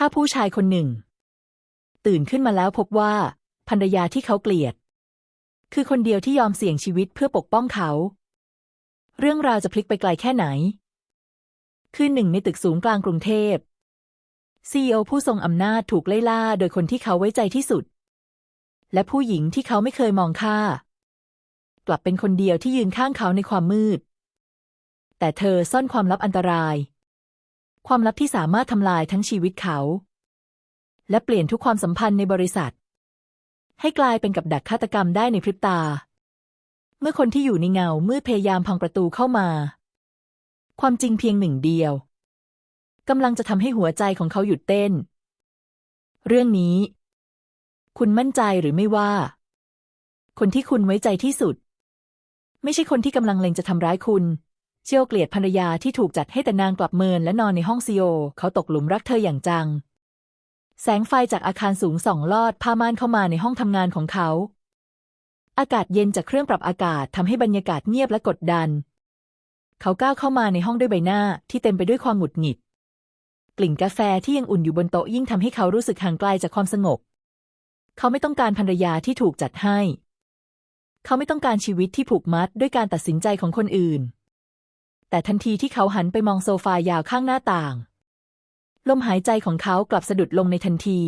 ถ้าผู้ชายคนหนึ่ง ตื่นขึ้นมาแล้วพบว่าภรรยาที่เขาเกลียด คือคนเดียวที่ยอมเสี่ยงชีวิตเพื่อปกป้องเขา เรื่องราวจะพลิกไปไกลแค่ไหน คืนหนึ่งในตึกสูงกลางกรุงเทพซีอผู้ทรงอำนาจถูกไล่ล่าโดยคนที่เขาไว้ใจที่สุด และผู้หญิงที่เขาไม่เคยมองค่า กลับเป็นคนเดียวที่ยืนข้างเขาในความมืด แต่เธอซ่อนความลับอันตราย ความลับที่สามารถทำลายทั้งชีวิตเขา และเปลี่ยนทุกความสัมพันธ์ในบริษัท ให้กลายเป็นกับดักฆาตกรรมได้ในพริบตา เมื่อคนที่อยู่ในเงามืดพยายามพังประตูเข้ามา ความจริงเพียงหนึ่งเดียวกำลังจะทำให้หัวใจของเขาหยุดเต้น เรื่องนี้ คุณมั่นใจหรือไม่ว่า คนที่คุณไว้ใจที่สุด ไม่ใช่คนที่กำลังเล็งจะทำร้ายคุณ เจียวเกลียดภรรยาที่ถูกจัดให้แต่นางกลับเมินและนอนในห้องซีโอ เขาตกหลุมรักเธออย่างจัง แสงไฟจากอาคารสูงสองลอดผ้าม่านเข้ามาในห้องทำงานของเขา อากาศเย็นจากเครื่องปรับอากาศทำให้บรรยากาศเงียบและกดดัน เขาก้าวเข้ามาในห้องด้วยใบหน้าที่เต็มไปด้วยความหงุดหงิด กลิ่นกาแฟที่ยังอุ่นอยู่บนโต๊ะยิ่งทำให้เขารู้สึกห่างไกลจากความสงบ เขาไม่ต้องการภรรยาที่ถูกจัดให้ เขาไม่ต้องการชีวิตที่ผูกมัดด้วยการตัดสินใจของคนอื่น แต่ทันทีที่เขาหันไปมองโซฟายาวข้างหน้าต่าง ลมหายใจของเขากลับสะดุดลงในทันที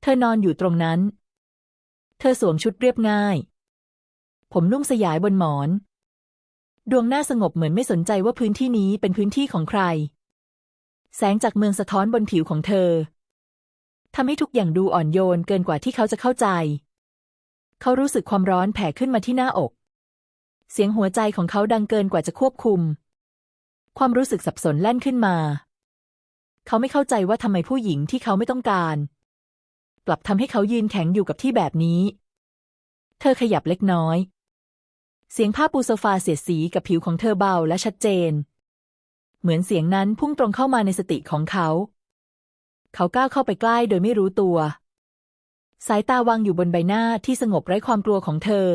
เธอนอนอยู่ตรงนั้น เธอสวมชุดเรียบง่าย ผมนุ่มสยายบนหมอน ดวงหน้าสงบเหมือนไม่สนใจว่าพื้นที่นี้เป็นพื้นที่ของใคร แสงจากเมืองสะท้อนบนผิวของเธอทำให้ทุกอย่างดูอ่อนโยนเกินกว่าที่เขาจะเข้าใจ เขารู้สึกความร้อนแผ่ขึ้นมาที่หน้าอก เสียงหัวใจของเขาดังเกินกว่าจะควบคุม ความรู้สึกสับสนแล่นขึ้นมา เขาไม่เข้าใจว่าทำไมผู้หญิงที่เขาไม่ต้องการ กลับทำให้เขายืนแข็งอยู่กับที่แบบนี้ เธอขยับเล็กน้อย เสียงผ้าปูโซฟาเสียดสีกับผิวของเธอเบาและชัดเจน เหมือนเสียงนั้นพุ่งตรงเข้ามาในสติของเขา เขาก้าวเข้าไปใกล้โดยไม่รู้ตัว สายตาวางอยู่บนใบหน้าที่สงบไร้ความกลัวของเธอ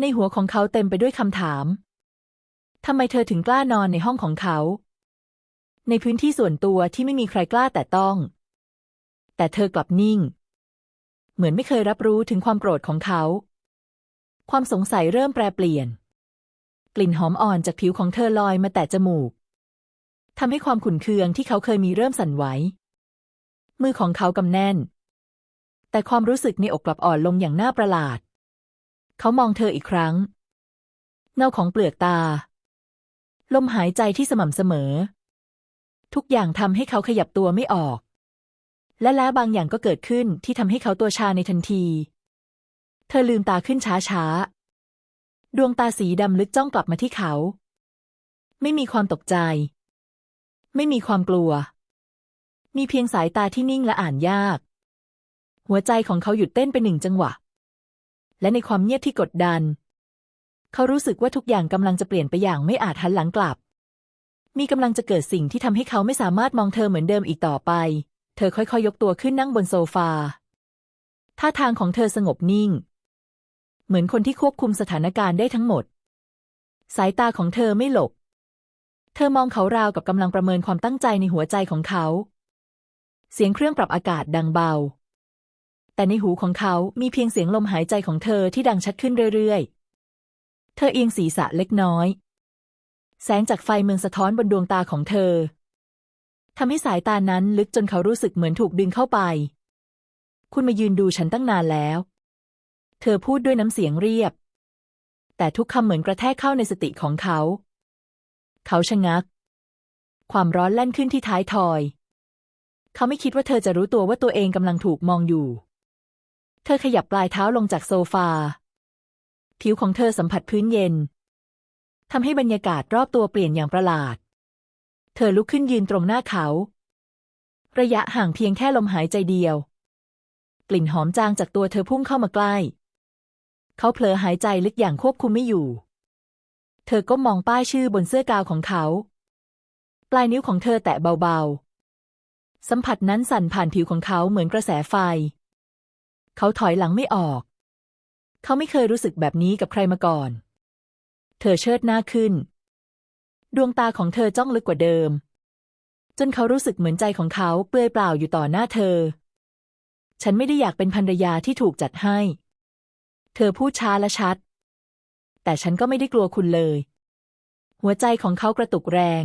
ในหัวของเขาเต็มไปด้วยคำถาม ทำไมเธอถึงกล้านอนในห้องของเขา ในพื้นที่ส่วนตัวที่ไม่มีใครกล้าแต่ต้อง แต่เธอกลับนิ่ง เหมือนไม่เคยรับรู้ถึงความโกรธของเขา ความสงสัยเริ่มแปรเปลี่ยน กลิ่นหอมอ่อนจากผิวของเธอลอยมาแต่จมูกทำให้ความขุ่นเคืองที่เขาเคยมีเริ่มสั่นไหว มือของเขากำแน่น แต่ความรู้สึกในอกกลับอ่อนลงอย่างน่าประหลาด เขามองเธออีกครั้ง เงาของเปลือกตา ลมหายใจที่สม่ำเสมอ ทุกอย่างทำให้เขาขยับตัวไม่ออก และแล้วบางอย่างก็เกิดขึ้นที่ทำให้เขาตัวชาในทันที เธอลืมตาขึ้นช้าๆ ดวงตาสีดำลึกจ้องกลับมาที่เขา ไม่มีความตกใจ ไม่มีความกลัว มีเพียงสายตาที่นิ่งและอ่านยาก หัวใจของเขาหยุดเต้นไปหนึ่งจังหวะ และในความเงียบที่กดดัน เขารู้สึกว่าทุกอย่างกำลังจะเปลี่ยนไปอย่างไม่อาจหันหลังกลับ มีกำลังจะเกิดสิ่งที่ทำให้เขาไม่สามารถมองเธอเหมือนเดิมอีกต่อไป เธอค่อยๆยกตัวขึ้นนั่งบนโซฟา ท่าทางของเธอสงบนิ่ง เหมือนคนที่ควบคุมสถานการณ์ได้ทั้งหมด สายตาของเธอไม่หลบ เธอมองเขาราวกับกำลังประเมินความตั้งใจในหัวใจของเขา เสียงเครื่องปรับอากาศดังเบา แต่ในหูของเขามีเพียงเสียงลมหายใจของเธอที่ดังชัดขึ้นเรื่อยๆ เธอเอียงศีรษะเล็กน้อย แสงจากไฟเมืองสะท้อนบนดวงตาของเธอทำให้สายตานั้นลึกจนเขารู้สึกเหมือนถูกดึงเข้าไป คุณมายืนดูฉันตั้งนานแล้ว เธอพูดด้วยน้ำเสียงเรียบ แต่ทุกคำเหมือนกระแทกเข้าในสติของเขา เขาชะงัก ความร้อนแล่นขึ้นที่ท้ายทอย เขาไม่คิดว่าเธอจะรู้ตัวว่าตัวเองกำลังถูกมองอยู่ เธอขยับปลายเท้าลงจากโซฟา ผิวของเธอสัมผัสพื้นเย็นทำให้บรรยากาศรอบตัวเปลี่ยนอย่างประหลาด เธอลุกขึ้นยืนตรงหน้าเขา ระยะห่างเพียงแค่ลมหายใจเดียว กลิ่นหอมจางจากตัวเธอพุ่งเข้ามาใกล้ เขาเผลอหายใจลึกอย่างควบคุมไม่อยู่ เธอก็มองป้ายชื่อบนเสื้อกาวของเขา ปลายนิ้วของเธอแตะเบาๆ สัมผัสนั้นสั่นผ่านผิวของเขาเหมือนกระแสไฟ เขาถอยหลังไม่ออก เขาไม่เคยรู้สึกแบบนี้กับใครมาก่อน เธอเชิดหน้าขึ้น ดวงตาของเธอจ้องลึกกว่าเดิม จนเขารู้สึกเหมือนใจของเขาเปลือยเปล่าอยู่ต่อหน้าเธอ ฉันไม่ได้อยากเป็นภรรยาที่ถูกจัดให้ เธอพูดช้าและชัด แต่ฉันก็ไม่ได้กลัวคุณเลย หัวใจของเขากระตุกแรง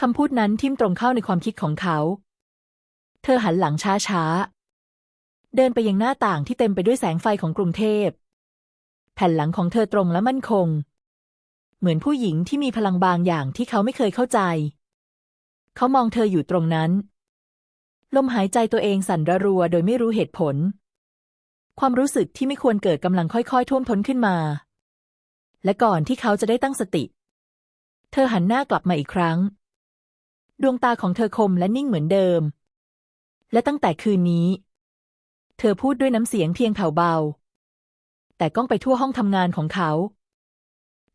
คำพูดนั้นทิ่มตรงเข้าในความคิดของเขา เธอหันหลังช้าๆ เดินไปยังหน้าต่างที่เต็มไปด้วยแสงไฟของกรุงเทพ แผ่นหลังของเธอตรงและมั่นคง เหมือนผู้หญิงที่มีพลังบางอย่างที่เขาไม่เคยเข้าใจ เขามองเธออยู่ตรงนั้น ลมหายใจตัวเองสั่นระรัวโดยไม่รู้เหตุผล ความรู้สึกที่ไม่ควรเกิดกำลังค่อยๆ ท่วมท้นขึ้นมา และก่อนที่เขาจะได้ตั้งสติ เธอหันหน้ากลับมาอีกครั้ง ดวงตาของเธอคมและนิ่งเหมือนเดิมและตั้งแต่คืนนี้ เธอพูดด้วยน้ำเสียงเพียงแผ่วเบา แต่ก้องไปทั่วห้องทำงานของเขา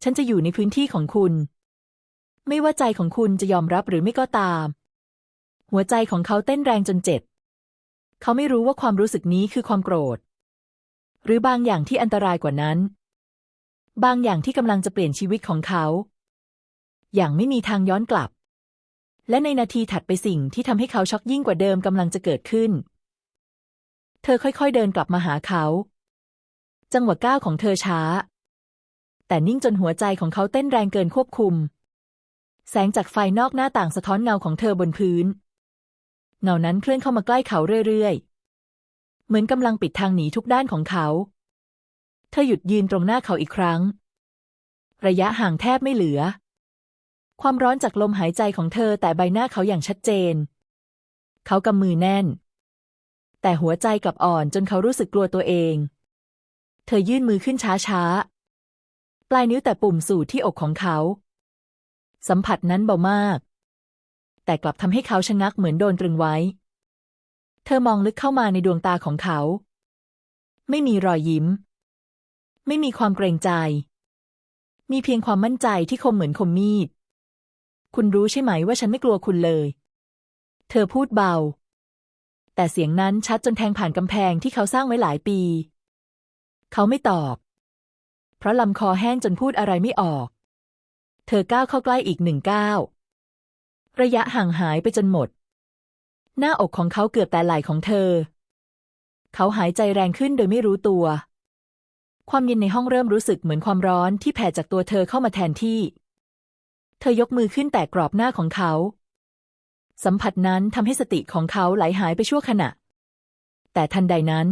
ฉันจะอยู่ในพื้นที่ของคุณ ไม่ว่าใจของคุณจะยอมรับหรือไม่ก็ตาม หัวใจของเขาเต้นแรงจนเจ็บ เขาไม่รู้ว่าความรู้สึกนี้คือความโกรธ หรือบางอย่างที่อันตรายกว่านั้น บางอย่างที่กำลังจะเปลี่ยนชีวิตของเขา อย่างไม่มีทางย้อนกลับและในนาทีถัดไปสิ่งที่ทำให้เขาช็อกยิ่งกว่าเดิมกำลังจะเกิดขึ้น เธอค่อยๆเดินกลับมาหาเขา จังหวะก้าวของเธอช้า แต่นิ่งจนหัวใจของเขาเต้นแรงเกินควบคุม แสงจากไฟนอกหน้าต่างสะท้อนเงาของเธอบนพื้น เงานั้นเคลื่อนเข้ามาใกล้เขาเรื่อยๆ เหมือนกำลังปิดทางหนีทุกด้านของเขา เธอหยุดยืนตรงหน้าเขาอีกครั้ง ระยะห่างแทบไม่เหลือ ความร้อนจากลมหายใจของเธอแต่ใบหน้าเขาอย่างชัดเจน เขากำมือแน่น แต่หัวใจกลับอ่อนจนเขารู้สึกกลัวตัวเอง เธอยื่นมือขึ้นช้าๆ ปลายนิ้วแต่ปุ่มสู่ที่อกของเขา สัมผัสนั้นเบามาก แต่กลับทำให้เขาชะงักเหมือนโดนตรึงไว้ เธอมองลึกเข้ามาในดวงตาของเขา ไม่มีรอยยิ้ม ไม่มีความเกรงใจ มีเพียงความมั่นใจที่คมเหมือนคมมีด คุณรู้ใช่ไหมว่าฉันไม่กลัวคุณเลย เธอพูดเบา แต่เสียงนั้นชัดจนแทงผ่านกำแพงที่เขาสร้างไว้หลายปี เขาไม่ตอบ เพราะลำคอแห้งจนพูดอะไรไม่ออก เธอก้าวเข้าใกล้อีกหนึ่งก้าวระยะห่างหายไปจนหมด หน้าอกของเขาเกือบแต่ไหล่ของเธอ เขาหายใจแรงขึ้นโดยไม่รู้ตัว ความเย็นในห้องเริ่มรู้สึกเหมือนความร้อนที่แผ่จากตัวเธอเข้ามาแทนที่ เธอยกมือขึ้นแตะกรอบหน้าของเขา สัมผัสนั้นทำให้สติของเขาไหลหายไปชั่วขณะ แต่ทันใดนั้น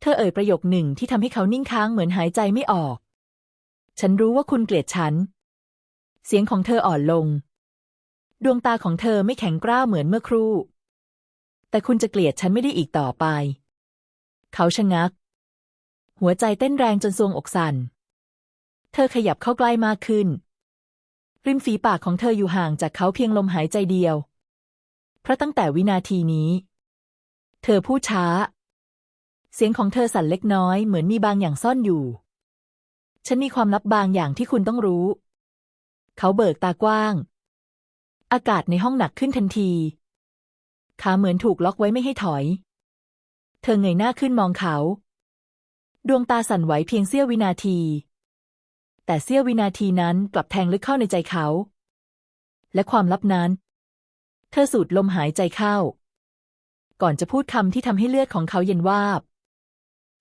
เธอเอ่ยประโยคหนึ่งที่ทำให้เขานิ่งค้างเหมือนหายใจไม่ออก ฉันรู้ว่าคุณเกลียดฉัน เสียงของเธออ่อนลง ดวงตาของเธอไม่แข็งกร้าวเหมือนเมื่อครู่ แต่คุณจะเกลียดฉันไม่ได้อีกต่อไป เขาชะงัก หัวใจเต้นแรงจนทรวงอกสั่น เธอขยับเข้าใกล้มากขึ้น ริมฝีปากของเธออยู่ห่างจากเขาเพียงลมหายใจเดียว เพราะตั้งแต่วินาทีนี้ เธอพูดช้า เสียงของเธอสั่นเล็กน้อยเหมือนมีบางอย่างซ่อนอยู่ ฉันมีความลับบางอย่างที่คุณต้องรู้ เขาเบิกตากว้าง อากาศในห้องหนักขึ้นทันที ขาเหมือนถูกล็อกไว้ไม่ให้ถอย เธอเงยหน้าขึ้นมองเขา ดวงตาสั่นไหวเพียงเสี้ยววินาที แต่เสี้ยววินาทีนั้นกลับแทงลึกเข้าในใจเขา และความลับนั้น เธอสูดลมหายใจเข้า ก่อนจะพูดคำที่ทำให้เลือดของเขาเย็นวาบ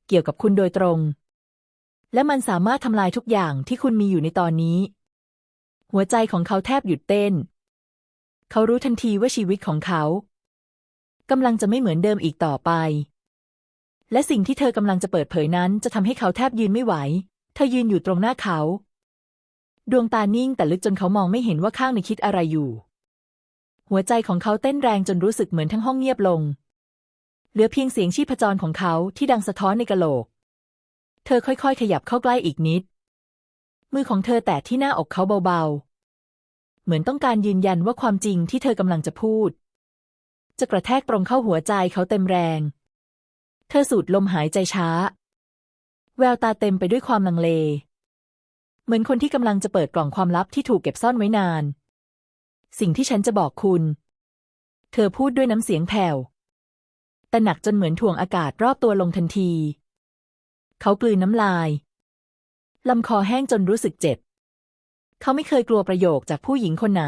เกี่ยวกับคุณโดยตรง และมันสามารถทำลายทุกอย่างที่คุณมีอยู่ในตอนนี้ หัวใจของเขาแทบหยุดเต้น เขารู้ทันทีว่าชีวิตของเขากำลังจะไม่เหมือนเดิมอีกต่อไป และสิ่งที่เธอกำลังจะเปิดเผยนั้นจะทำให้เขาแทบยืนไม่ไหว เธอยืนอยู่ตรงหน้าเขา ดวงตานิ่งแต่ลึกจนเขามองไม่เห็นว่าข้างในคิดอะไรอยู่ หัวใจของเขาเต้นแรงจนรู้สึกเหมือนทั้งห้องเงียบลง เหลือเพียงเสียงชีพจรของเขาที่ดังสะท้อนในกะโหลก เธอค่อยๆ ขยับเข้าใกล้อีกนิด มือของเธอแตะที่หน้าอกเขาเบาๆ เหมือนต้องการยืนยันว่าความจริงที่เธอกำลังจะพูด จะกระแทกตรงเข้าหัวใจเขาเต็มแรง เธอสูดลมหายใจช้า แววตาเต็มไปด้วยความลังเล เหมือนคนที่กำลังจะเปิดกล่องความลับที่ถูกเก็บซ่อนไว้นาน สิ่งที่ฉันจะบอกคุณ เธอพูดด้วยน้ำเสียงแผ่วแต่หนักจนเหมือนถ่วงอากาศรอบตัวลงทันที เขากลืนน้ำลาย ลำคอแห้งจนรู้สึกเจ็บ เขาไม่เคยกลัวประโยคจากผู้หญิงคนไหน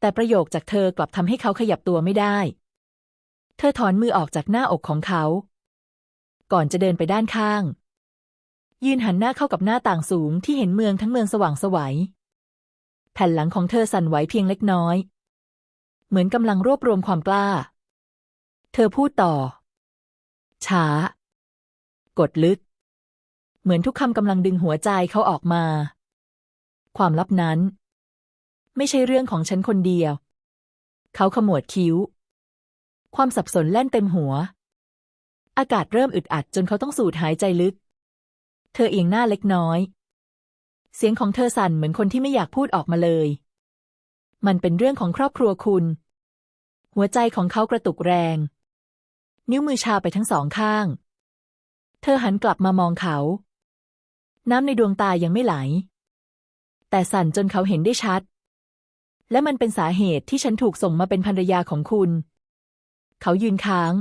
แต่ประโยคจากเธอกลับทำให้เขาขยับตัวไม่ได้ เธอถอนมือออกจากหน้าอกของเขา ก่อนจะเดินไปด้านข้าง ยืนหันหน้าเข้ากับหน้าต่างสูงที่เห็นเมืองทั้งเมืองสว่างสวัยแผ่นหลังของเธอสั่นไหวเพียงเล็กน้อย เหมือนกำลังรวบรวมความกล้า เธอพูดต่อ ช้า กดลึก เหมือนทุกคำกำลังดึงหัวใจเขาออกมา ความลับนั้น ไม่ใช่เรื่องของฉันคนเดียว เขาขมวดคิ้ว ความสับสนแล่นเต็มหัว อากาศเริ่มอึดอัดจนเขาต้องสูดหายใจลึก เธอเอียงหน้าเล็กน้อย เสียงของเธอสั่นเหมือนคนที่ไม่อยากพูดออกมาเลย มันเป็นเรื่องของครอบครัวคุณ หัวใจของเขากระตุกแรง นิ้วมือชาไปทั้งสองข้าง เธอหันกลับมามองเขา น้ำในดวงตายังไม่ไหล แต่สั่นจนเขาเห็นได้ชัด และมันเป็นสาเหตุที่ฉันถูกส่งมาเป็นภรรยาของคุณ เขายืนค้าง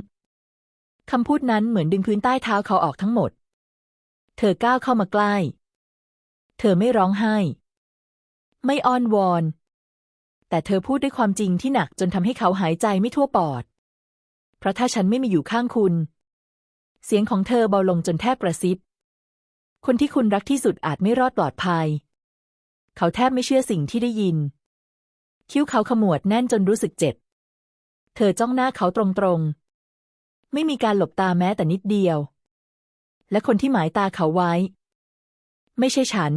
คำพูดนั้นเหมือนดึงพื้นใต้เท้าเขาออกทั้งหมด เธอก้าวเข้ามาใกล้ เธอไม่ร้องไห้ ไม่อ้อนวอน แต่เธอพูดด้วยความจริงที่หนักจนทำให้เขาหายใจไม่ทั่วปอด เพราะถ้าฉันไม่มาอยู่ข้างคุณ เสียงของเธอเบาลงจนแทบกระซิบ คนที่คุณรักที่สุดอาจไม่รอดปลอดภัย เขาแทบไม่เชื่อสิ่งที่ได้ยิน คิ้วเขาขมวดแน่นจนรู้สึกเจ็บ เธอจ้องหน้าเขาตรงๆ ไม่มีการหลบตาแม้แต่นิดเดียว และคนที่หมายตาเขาไว้ ไม่ใช่ฉัน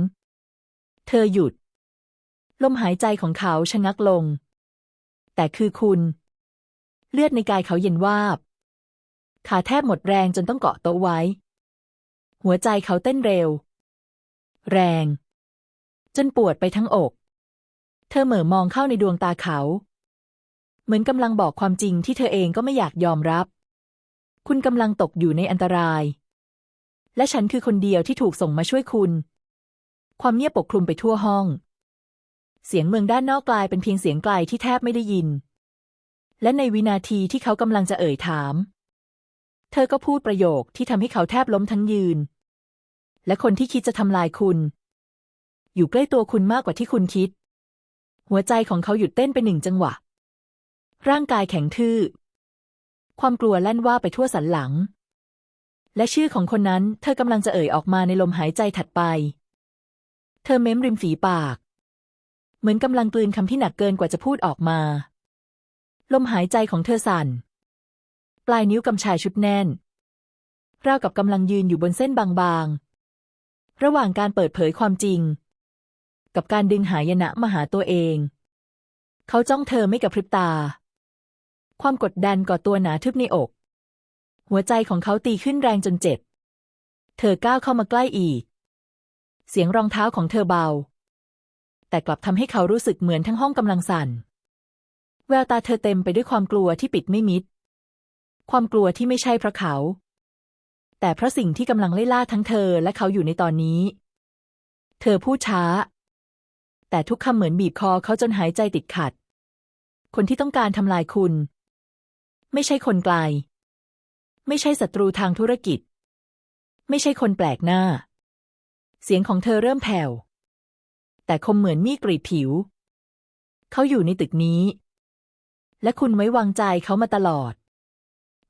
เธอหยุด ลมหายใจของเขาชะงักลง แต่คือคุณ เลือดในกายเขาเย็นวาบ ขาแทบหมดแรงจนต้องเกาะโต๊ะไว้ หัวใจเขาเต้นเร็ว แรง จนปวดไปทั้งอก เธอเหม่อมองเข้าในดวงตาเขา เหมือนกำลังบอกความจริงที่เธอเองก็ไม่อยากยอมรับ คุณกำลังตกอยู่ในอันตราย และฉันคือคนเดียวที่ถูกส่งมาช่วยคุณ ความเงียบปกคลุมไปทั่วห้อง เสียงเมืองด้านนอกกลายเป็นเพียงเสียงไกลที่แทบไม่ได้ยิน และในวินาทีที่เขากำลังจะเอ่ยถาม เธอก็พูดประโยคที่ทำให้เขาแทบล้มทั้งยืน และคนที่คิดจะทำลายคุณ อยู่ใกล้ตัวคุณมากกว่าที่คุณคิด หัวใจของเขาหยุดเต้นไปหนึ่งจังหวะ ร่างกายแข็งทื่อ ความกลัวแล่นว่าไปทั่วสันหลัง และชื่อของคนนั้นเธอกำลังจะเอ่ยออกมาในลมหายใจถัดไป เธอเม้มริมฝีปาก เหมือนกำลังกลืนคำที่หนักเกินกว่าจะพูดออกมา ลมหายใจของเธอสั่น ปลายนิ้วกำชายชุดแน่นราวกับกำลังยืนอยู่บนเส้นบางๆ ระหว่างการเปิดเผยความจริง กับการดึงหายนะมาหาตัวเอง เขาจ้องเธอไม่กับพริบตา ความกดดันก่อตัวหนาทึบในอก หัวใจของเขาตีขึ้นแรงจนเจ็บ เธอก้าวเข้ามาใกล้อีก เสียงรองเท้าของเธอเบา แต่กลับทำให้เขารู้สึกเหมือนทั้งห้องกำลังสั่น แววตาเธอเต็มไปด้วยความกลัวที่ปิดไม่มิด ความกลัวที่ไม่ใช่เพราะเขา แต่เพราะสิ่งที่กำลังไล่ล่าทั้งเธอและเขาอยู่ในตอนนี้ เธอพูดช้า แต่ทุกคำเหมือนบีบคอเขาจนหายใจติดขัดคนที่ต้องการทำลายคุณ ไม่ใช่คนไกล ไม่ใช่ศัตรูทางธุรกิจ ไม่ใช่คนแปลกหน้า เสียงของเธอเริ่มแผ่ว แต่คมเหมือนมีดกรีดผิว เขาอยู่ในตึกนี้ และคุณไว้วางใจเขามาตลอด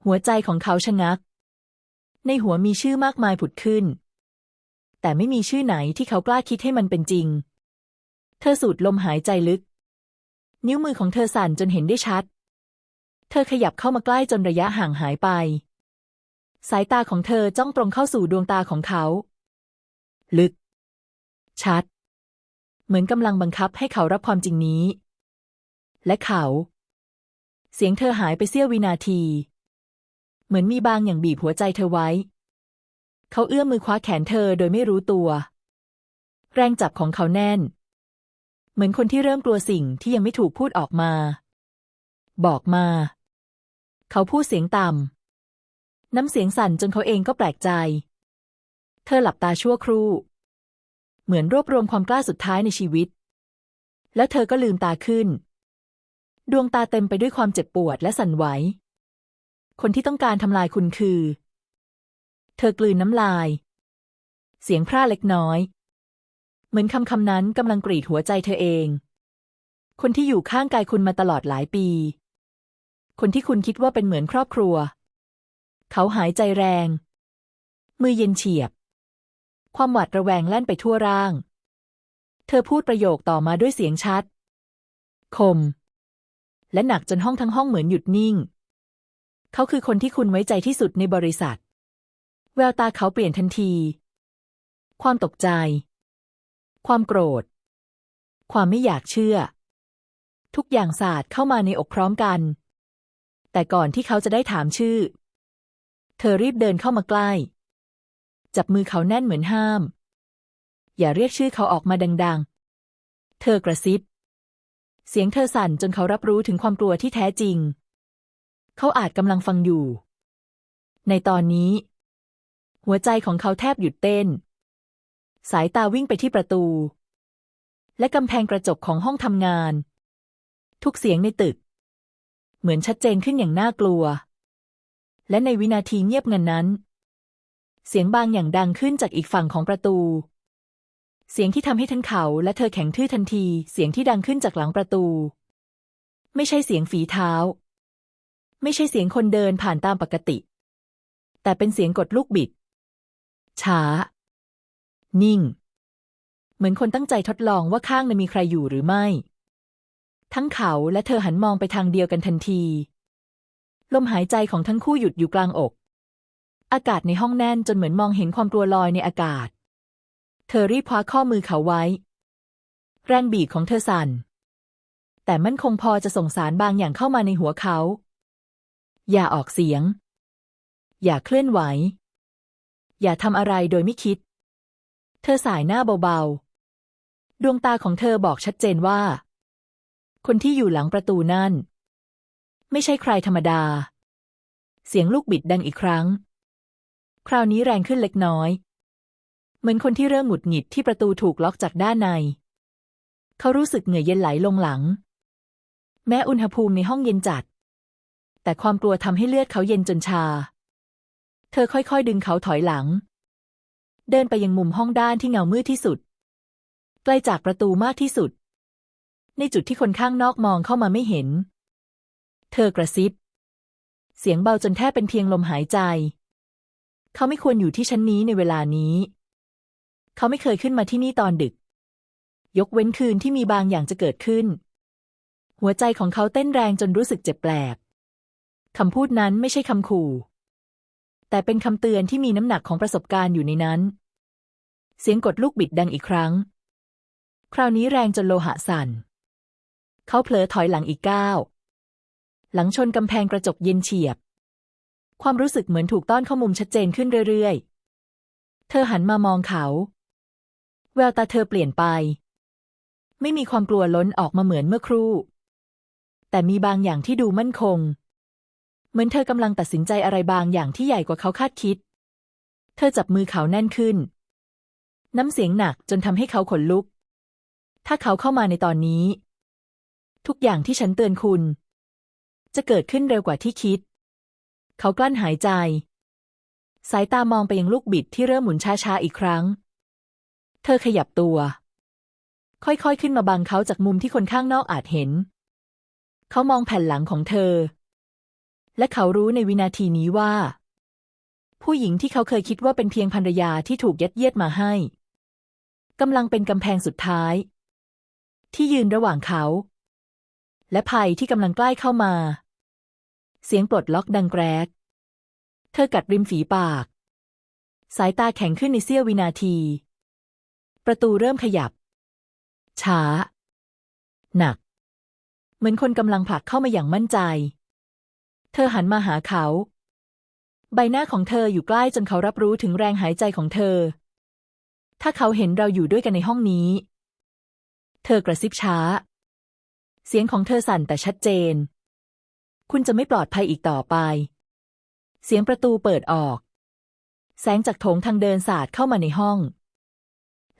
หัวใจของเขาชะงัก ในหัวมีชื่อมากมายผุดขึ้น แต่ไม่มีชื่อไหนที่เขากล้าคิดให้มันเป็นจริง เธอสูดลมหายใจลึก นิ้วมือของเธอสั่นจนเห็นได้ชัด เธอขยับเข้ามาใกล้จนระยะห่างหายไป สายตาของเธอจ้องตรงเข้าสู่ดวงตาของเขา ลึก ชัด เหมือนกำลังบังคับให้เขารับความจริงนี้ และเขา เสียงเธอหายไปเสี้ยววินาที เหมือนมีบางอย่างบีบหัวใจเธอไว้ เขาเอื้อมมือคว้าแขนเธอโดยไม่รู้ตัว แรงจับของเขาแน่น เหมือนคนที่เริ่มกลัวสิ่งที่ยังไม่ถูกพูดออกมาบอกมา เขาพูดเสียงต่ำ น้ำเสียงสั่นจนเขาเองก็แปลกใจ เธอหลับตาชั่วครู่ เหมือนรวบรวมความกล้าสุดท้ายในชีวิต แล้วเธอก็ลืมตาขึ้น ดวงตาเต็มไปด้วยความเจ็บปวดและสั่นไหว คนที่ต้องการทำลายคุณคือ เธอกลืนน้ำลาย เสียงพร่าเล็กน้อย เหมือนคำคำนั้นกำลังกรีดหัวใจเธอเอง คนที่อยู่ข้างกายคุณมาตลอดหลายปี คนที่คุณคิดว่าเป็นเหมือนครอบครัว เขาหายใจแรง มือเย็นเฉียบ ความหวาดระแวงแล่นไปทั่วร่าง เธอพูดประโยคต่อมาด้วยเสียงชัด คม และหนักจนห้องทั้งห้องเหมือนหยุดนิ่ง เขาคือคนที่คุณไว้ใจที่สุดในบริษัท แววตาเขาเปลี่ยนทันที ความตกใจ ความโกรธ ความไม่อยากเชื่อ ทุกอย่างสาดเข้ามาในอกพร้อมกัน แต่ก่อนที่เขาจะได้ถามชื่อ เธอรีบเดินเข้ามาใกล้ จับมือเขาแน่นเหมือนห้าม อย่าเรียกชื่อเขาออกมาดัง ๆ เธอกระซิบ เสียงเธอสั่นจนเขารับรู้ถึงความกลัวที่แท้จริง เขาอาจกำลังฟังอยู่ ในตอนนี้ หัวใจของเขาแทบหยุดเต้น สายตาวิ่งไปที่ประตู และกำแพงกระจกของห้องทำงาน ทุกเสียงในตึก เหมือนชัดเจนขึ้นอย่างน่ากลัว และในวินาทีเงียบงันนั้น เสียงบางอย่างดังขึ้นจากอีกฝั่งของประตู เสียงที่ทำให้ทั้งเขาและเธอแข็งทื่อทันที เสียงที่ดังขึ้นจากหลังประตู ไม่ใช่เสียงฝีเท้า ไม่ใช่เสียงคนเดินผ่านตามปกติ แต่เป็นเสียงกดลูกบิด ช้า นิ่ง เหมือนคนตั้งใจทดลองว่าข้างในมีใครอยู่หรือไม่ ทั้งเขาและเธอหันมองไปทางเดียวกันทันที ลมหายใจของทั้งคู่หยุดอยู่กลางอก อากาศในห้องแน่นจนเหมือนมองเห็นความกลัวลอยในอากาศ เธอรีบคว้าข้อมือเขาไว้ แรงบีบของเธอสั่น แต่มันคงพอจะส่งสารบางอย่างเข้ามาในหัวเขา อย่าออกเสียง อย่าเคลื่อนไหว อย่าทำอะไรโดยไม่คิด เธอสายหน้าเบาๆ ดวงตาของเธอบอกชัดเจนว่า คนที่อยู่หลังประตูนั่น ไม่ใช่ใครธรรมดา เสียงลูกบิดดังอีกครั้ง คราวนี้แรงขึ้นเล็กน้อย เหมือนคนที่เริ่มหงุดหงิดที่ประตูถูกล็อกจากด้านใน เขารู้สึกเหงื่อยเย็นไหลลงหลัง แม้อุณหภูมิในห้องเย็นจัด แต่ความกลัวทำให้เลือดเขาเย็นจนชา เธอค่อยๆ ดึงเขาถอยหลัง เดินไปยังมุมห้องด้านที่เงามืดที่สุด ใกล้จากประตูมากที่สุด ในจุดที่คนข้างนอกมองเข้ามาไม่เห็น เธอกระซิบ เสียงเบาจนแทบเป็นเพียงลมหายใจ เขาไม่ควรอยู่ที่ชั้นนี้ในเวลานี้ เขาไม่เคยขึ้นมาที่นี่ตอนดึก ยกเว้นคืนที่มีบางอย่างจะเกิดขึ้น หัวใจของเขาเต้นแรงจนรู้สึกเจ็บแปลกคำพูดนั้นไม่ใช่คำขู่ แต่เป็นคำเตือนที่มีน้ำหนักของประสบการณ์อยู่ในนั้น เสียงกดลูกบิดดังอีกครั้ง คราวนี้แรงจนโลหะสั่น เขาเผลอถอยหลังอีกก้าว หลังชนกำแพงกระจกเย็นเฉียบ ความรู้สึกเหมือนถูกต้อนเข้ามุมชัดเจนขึ้นเรื่อยๆ เธอหันมามองเขา แววตาเธอเปลี่ยนไป ไม่มีความกลัวล้นออกมาเหมือนเมื่อครู่ แต่มีบางอย่างที่ดูมั่นคง เหมือนเธอกำลังตัดสินใจอะไรบางอย่างที่ใหญ่กว่าเขาคาดคิด เธอจับมือเขาแน่นขึ้น น้ำเสียงหนักจนทำให้เขาขนลุกถ้าเขาเข้ามาในตอนนี้ ทุกอย่างที่ฉันเตือนคุณ จะเกิดขึ้นเร็วกว่าที่คิด เขากลั้นหายใจ สายตามองไปยังลูกบิดที่เริ่มหมุนช้าๆอีกครั้ง เธอขยับตัว ค่อยๆขึ้นมาบังเขาจากมุมที่คนข้างนอกอาจเห็น เขามองแผ่นหลังของเธอ และเขารู้ในวินาทีนี้ว่า ผู้หญิงที่เขาเคยคิดว่าเป็นเพียงภรรยาที่ถูกยัดเยียดมาให้กำลังเป็นกำแพงสุดท้าย ที่ยืนระหว่างเขา และภัยที่กำลังใกล้เข้ามา เสียงปลดล็อกดังแกรก เธอกัดริมฝีปาก สายตาแข็งขึ้นในเสี้ยววินาที ประตูเริ่มขยับ ช้า หนัก เหมือนคนกำลังผลักเข้ามาอย่างมั่นใจ เธอหันมาหาเขา ใบหน้าของเธออยู่ใกล้จนเขารับรู้ถึงแรงหายใจของเธอ ถ้าเขาเห็นเราอยู่ด้วยกันในห้องนี้ เธอกระซิบช้า เสียงของเธอสั่นแต่ชัดเจน คุณจะไม่ปลอดภัยอีกต่อไป เสียงประตูเปิดออก แสงจากโถงทางเดินสาดเข้ามาในห้อง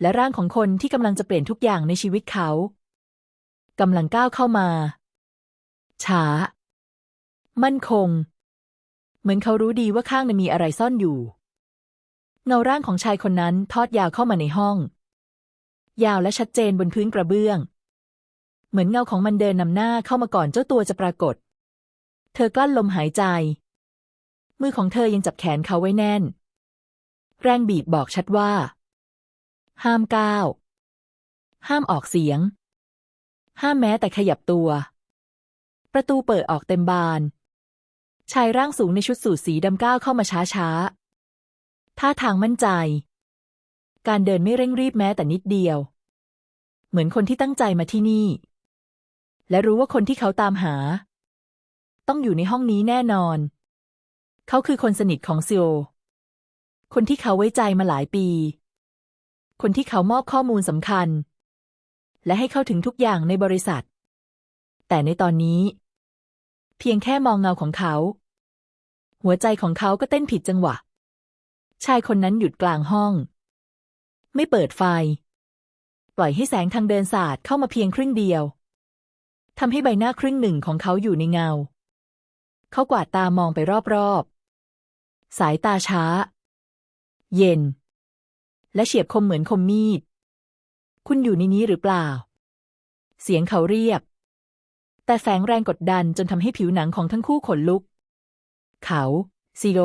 และร่างของคนที่กำลังจะเปลี่ยนทุกอย่างในชีวิตเขากำลังก้าวเข้ามา ช้า มั่นคง เหมือนเขารู้ดีว่าข้างในมีอะไรซ่อนอยู่ เงาร่างของชายคนนั้นทอดยาวเข้ามาในห้อง ยาวและชัดเจนบนพื้นกระเบื้อง เหมือนเงาของมันเดินนำหน้าเข้ามาก่อนเจ้าตัวจะปรากฏ เธอกลั้นลมหายใจ มือของเธอยังจับแขนเขาไว้แน่น แรงบีบบอกชัดว่า ห้ามก้าว ห้ามออกเสียง ห้ามแม้แต่ขยับตัว ประตูเปิดออกเต็มบาน ชายร่างสูงในชุดสูทสีดำก้าวเข้ามาช้าช้าๆท่าทางมั่นใจ การเดินไม่เร่งรีบแม้แต่นิดเดียวเหมือนคนที่ตั้งใจมาที่นี่ และรู้ว่าคนที่เขาตามหา ต้องอยู่ในห้องนี้แน่นอน เขาคือคนสนิทของซิโอคนที่เขาไว้ใจมาหลายปี คนที่เขามอบข้อมูลสำคัญ และให้เข้าถึงทุกอย่างในบริษัท แต่ในตอนนี้ เพียงแค่มองเงาของเขา หัวใจของเขาก็เต้นผิดจังหวะ ชายคนนั้นหยุดกลางห้อง ไม่เปิดไฟ ปล่อยให้แสงทางเดินสาดเข้ามาเพียงครึ่งเดียว ทำให้ใบหน้าครึ่งหนึ่งของเขาอยู่ในเงา เขากวาดตามองไปรอบๆ สายตาช้า เย็น และเฉียบคมเหมือนคมมีด คุณอยู่ในนี้หรือเปล่า เสียงเขาเรียบ แต่แฝงแรงกดดันจนทำให้ผิวหนังของทั้งคู่ขนลุก เขาซีโร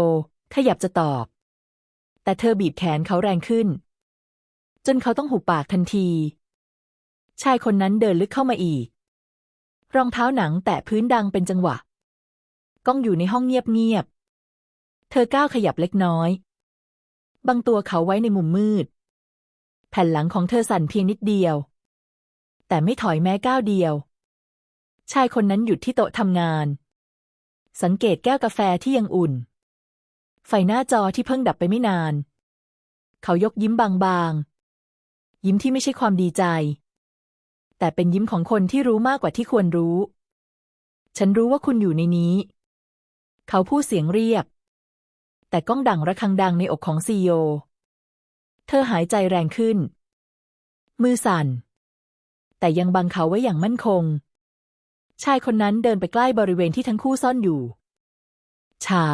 ขยับจะตอบ แต่เธอบีบแขนเขาแรงขึ้น จนเขาต้องหุบปากทันที ชายคนนั้นเดินลึกเข้ามาอีก รองเท้าหนังแตะพื้นดังเป็นจังหวะ ก้องอยู่ในห้องเงียบๆ เธอก้าวขยับเล็กน้อย บังตัวเขาไว้ในมุมมืด แผ่นหลังของเธอสั่นเพียงนิดเดียว แต่ไม่ถอยแม้ก้าวเดียว ชายคนนั้นหยุดที่โต๊ะทำงาน สังเกตแก้วกาแฟที่ยังอุ่น ไฟหน้าจอที่เพิ่งดับไปไม่นาน เขายกยิ้มบางๆ ยิ้มที่ไม่ใช่ความดีใจ แต่เป็นยิ้มของคนที่รู้มากกว่าที่ควรรู้ ฉันรู้ว่าคุณอยู่ในนี้ เขาพูดเสียงเรียบ แต่ก้องดังระฆังดังในอกของซีโอ เธอหายใจแรงขึ้น มือสั่น แต่ยังบังเขาไว้อย่างมั่นคง ชายคนนั้นเดินไปใกล้บริเวณที่ทั้งคู่ซ่อนอยู่ ช้า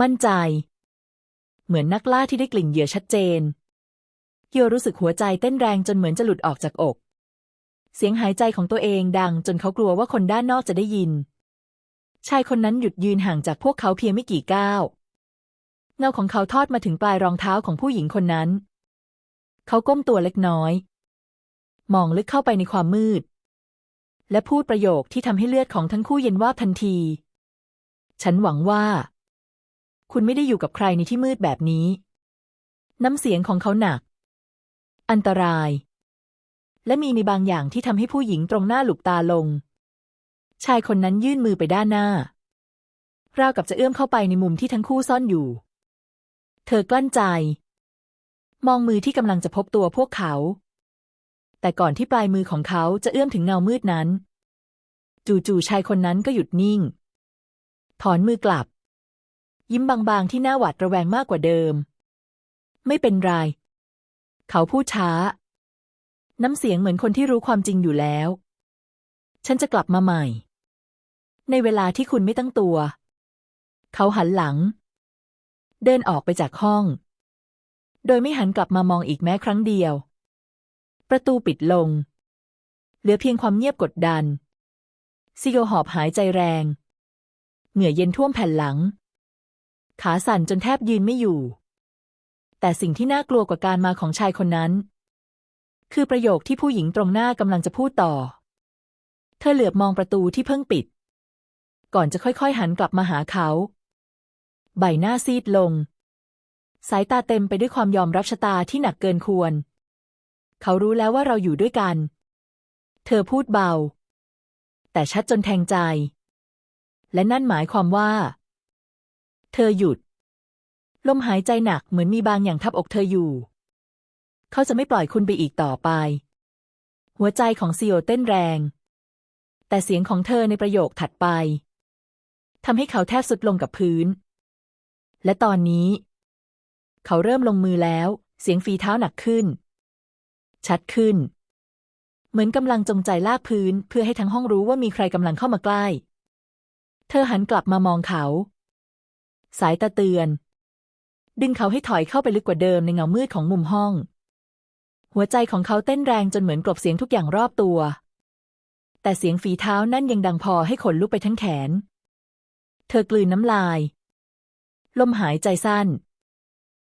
มั่นใจ เหมือนนักล่าที่ได้กลิ่นเหยื่อชัดเจนโยรู้สึกหัวใจเต้นแรงจนเหมือนจะหลุดออกจากอก เสียงหายใจของตัวเองดังจนเขากลัวว่าคนด้านนอกจะได้ยิน ชายคนนั้นหยุดยืนห่างจากพวกเขาเพียงไม่กี่ก้าวเงาของเขาทอดมาถึงปลายรองเท้าของผู้หญิงคนนั้น เขาก้มตัวเล็กน้อย มองลึกเข้าไปในความมืด และพูดประโยคที่ทำให้เลือดของทั้งคู่เย็นวาบทันที ฉันหวังว่า คุณไม่ได้อยู่กับใครในที่มืดแบบนี้ น้ำเสียงของเขาหนัก อันตราย และมีในบางอย่างที่ทำให้ผู้หญิงตรงหน้าหลุบตาลง ชายคนนั้นยื่นมือไปด้านหน้า ราวกับจะเอื้อมเข้าไปในมุมที่ทั้งคู่ซ่อนอยู่ เธอกลั้นใจ มองมือที่กำลังจะพบตัวพวกเขา แต่ก่อนที่ปลายมือของเขาจะเอื้อมถึงเงามืดนั้น จู่ๆชายคนนั้นก็หยุดนิ่ง ถอนมือกลับ ยิ้มบางๆที่หน้าหวาดระแวงมากกว่าเดิม ไม่เป็นไร เขาพูดช้า น้ำเสียงเหมือนคนที่รู้ความจริงอยู่แล้ว ฉันจะกลับมาใหม่ ในเวลาที่คุณไม่ตั้งตัว เขาหันหลัง เดินออกไปจากห้อง โดยไม่หันกลับมามองอีกแม้ครั้งเดียว ประตูปิดลง เหลือเพียงความเงียบกดดัน ซิโยหอบหายใจแรง เหงื่อเย็นท่วมแผ่นหลัง ขาสั่นจนแทบยืนไม่อยู่ แต่สิ่งที่น่ากลัวกว่าการมาของชายคนนั้น คือประโยคที่ผู้หญิงตรงหน้ากำลังจะพูดต่อ เธอเหลือบมองประตูที่เพิ่งปิด ก่อนจะค่อยๆหันกลับมาหาเขา ใบหน้าซีดลง สายตาเต็มไปด้วยความยอมรับชะตาที่หนักเกินควร เขารู้แล้วว่าเราอยู่ด้วยกัน เธอพูดเบา แต่ชัดจนแทงใจ และนั่นหมายความว่า เธอหยุด ลมหายใจหนักเหมือนมีบางอย่างทับอกเธออยู่ เขาจะไม่ปล่อยคุณไปอีกต่อไป หัวใจของซีโอเต้นแรง แต่เสียงของเธอในประโยคถัดไปทำให้เขาแทบสุดลงกับพื้น และตอนนี้ เขาเริ่มลงมือแล้ว เสียงฝีเท้าหนักขึ้น ชัดขึ้น เหมือนกำลังจงใจลากพื้น เพื่อให้ทั้งห้องรู้ว่ามีใครกำลังเข้ามาใกล้ เธอหันกลับมามองเขา สายตาเตือน ดึงเขาให้ถอยเข้าไปลึกกว่าเดิมในเงามืดของมุมห้อง หัวใจของเขาเต้นแรงจนเหมือนกลบเสียงทุกอย่างรอบตัว แต่เสียงฝีเท้านั่นยังดังพอให้ขนลุกไปทั้งแขน เธอกลืนน้ำลาย ลมหายใจสั้น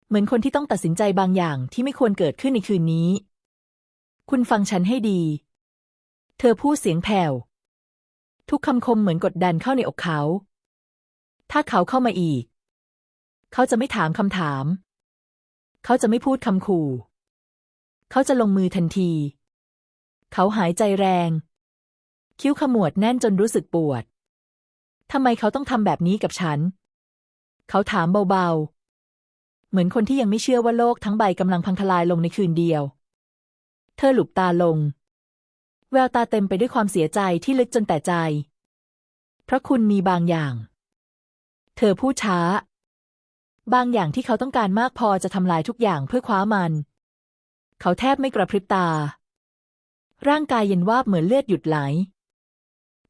เหมือนคนที่ต้องตัดสินใจบางอย่างที่ไม่ควรเกิดขึ้นในคืนนี้ คุณฟังฉันให้ดี เธอพูดเสียงแผ่ว ทุกคำคมเหมือนกดดันเข้าในอกเขา ถ้าเขาเข้ามาอีก เขาจะไม่ถามคำถาม เขาจะไม่พูดคำขู่ เขาจะลงมือทันที เขาหายใจแรง คิ้วขมวดแน่นจนรู้สึกปวดทำไมเขาต้องทำแบบนี้กับฉัน เขาถามเบาๆ เหมือนคนที่ยังไม่เชื่อว่าโลกทั้งใบกำลังพังทลายลงในคืนเดียว เธอหลุบตาลง แววตาเต็มไปด้วยความเสียใจที่ลึกจนแต่ใจ เพราะคุณมีบางอย่าง เธอพูดช้า บางอย่างที่เขาต้องการมากพอจะทำลายทุกอย่างเพื่อคว้ามัน เขาแทบไม่กระพริบตา ร่างกายเย็นวาบเหมือนเลือดหยุดไหล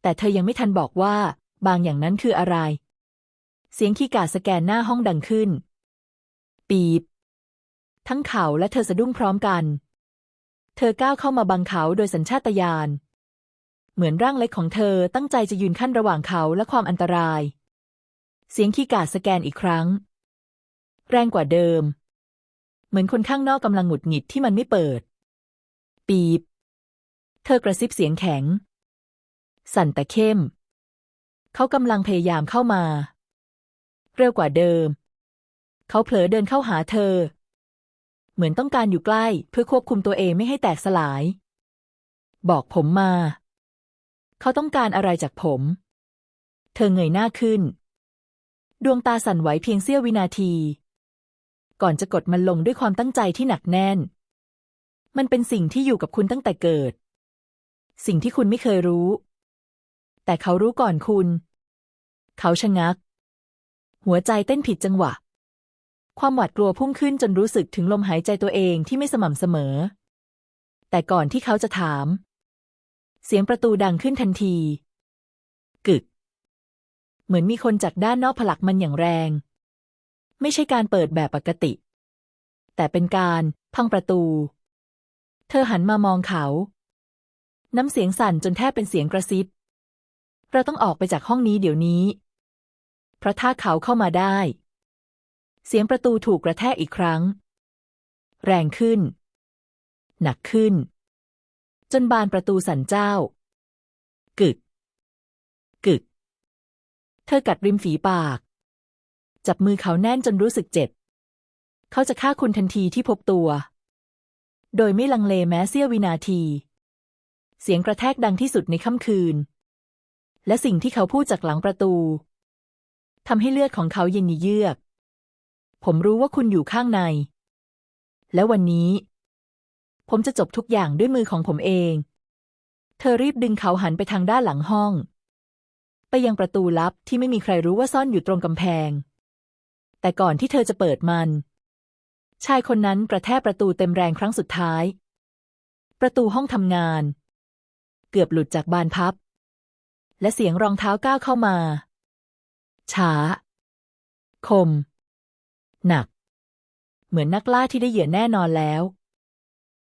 แต่เธอยังไม่ทันบอกว่า บางอย่างนั้นคืออะไร เสียงคีย์กาสแกนหน้าห้องดังขึ้น ปีบ ทั้งเขาและเธอสะดุ้งพร้อมกัน เธอก้าวเข้ามาบังเขาโดยสัญชาตญาณ เหมือนร่างเล็กของเธอตั้งใจจะยืนขั้นระหว่างเขาและความอันตราย เสียงคีย์กาสแกนอีกครั้ง แรงกว่าเดิม เหมือนคนข้างนอกกำลังหงุดหงิดที่มันไม่เปิด ปีบ เธอกระซิบเสียงแข็ง สั่นแต่เข้ม เขากำลังพยายามเข้ามา เร็วกว่าเดิม เขาเผลอเดินเข้าหาเธอ เหมือนต้องการอยู่ใกล้เพื่อควบคุมตัวเองไม่ให้แตกสลาย บอกผมมา เขาต้องการอะไรจากผม เธอเงยหน้าขึ้น ดวงตาสั่นไหวเพียงเสี้ยววินาที ก่อนจะกดมันลงด้วยความตั้งใจที่หนักแน่น มันเป็นสิ่งที่อยู่กับคุณตั้งแต่เกิด สิ่งที่คุณไม่เคยรู้ แต่เขารู้ก่อนคุณ เขาชะงัก หัวใจเต้นผิดจังหวะ ความหวาดกลัวพุ่งขึ้นจนรู้สึกถึงลมหายใจตัวเองที่ไม่สม่ำเสมอ แต่ก่อนที่เขาจะถาม เสียงประตูดังขึ้นทันที กึก เหมือนมีคนจากด้านนอกผลักมันอย่างแรง ไม่ใช่การเปิดแบบปกติ แต่เป็นการพังประตู เธอหันมามองเขา น้ำเสียงสั่นจนแทบเป็นเสียงกระซิบ เราต้องออกไปจากห้องนี้เดี๋ยวนี้ เพราะถ้าเขาเข้ามาได้ เสียงประตูถูกกระแทกอีกครั้ง แรงขึ้น หนักขึ้น จนบานประตูสั่นเจ้า กึก กึก เธอกัดริมฝีปาก จับมือเขาแน่นจนรู้สึกเจ็บ เขาจะฆ่าคุณทันทีที่พบตัว โดยไม่ลังเลแม้เสี้ยววินาที เสียงกระแทกดังที่สุดในค่ำคืน และสิ่งที่เขาพูดจากหลังประตูทำให้เลือดของเขาเย็นเยือก ผมรู้ว่าคุณอยู่ข้างใน และวันนี้ ผมจะจบทุกอย่างด้วยมือของผมเอง เธอรีบดึงเขาหันไปทางด้านหลังห้อง ไปยังประตูลับที่ไม่มีใครรู้ว่าซ่อนอยู่ตรงกำแพง แต่ก่อนที่เธอจะเปิดมัน ชายคนนั้นกระแทกประตูเต็มแรงครั้งสุดท้าย ประตูห้องทำงาน เกือบหลุดจากบานพับ และเสียงรองเท้าก้าวเข้ามา ช้า คม หนัก เหมือนนักล่าที่ได้เหยื่อแน่นอนแล้ว